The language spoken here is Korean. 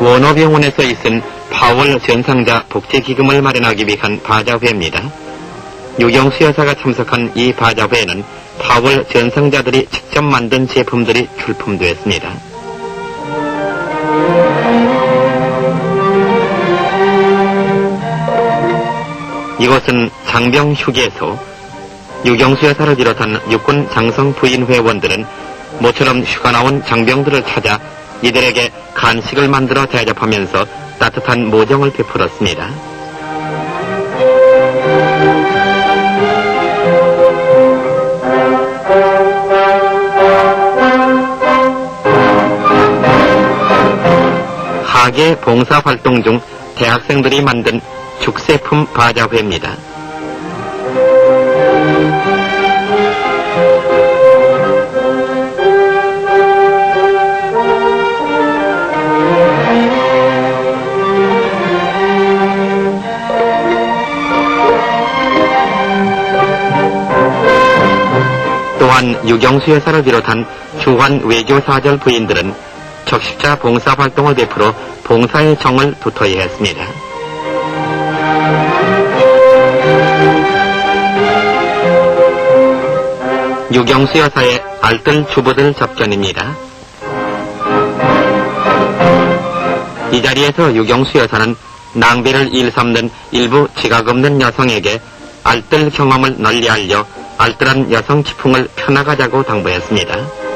원어병원에서 있은 파월 전상자 복지기금을 마련하기 위한 바자회입니다. 유경수 여사가 참석한 이 바자회에는 파월 전상자들이 직접 만든 제품들이 출품되었습니다. 이곳은 장병 휴게소, 유경수 여사를 비롯한 육군 장성 부인 회원들은 모처럼 휴가 나온 장병들을 찾아 이들에게 간식을 만들어 대접하면서 따뜻한 모정을 베풀었습니다. 하계 봉사활동 중 대학생들이 만든 죽세품 바자회입니다. 또한 유경수 여사를 비롯한 주한 외교사절 부인들은 적십자 봉사활동을 베풀어 봉사의 정을 두터이 했습니다. 유경수 여사의 알뜰 주부들 접전입니다. 이 자리에서 유경수 여사는 낭비를 일삼는 일부 지각 없는 여성에게 알뜰 경험을 널리 알려 알뜰한 여성 지풍을 펴나가자고 당부했습니다.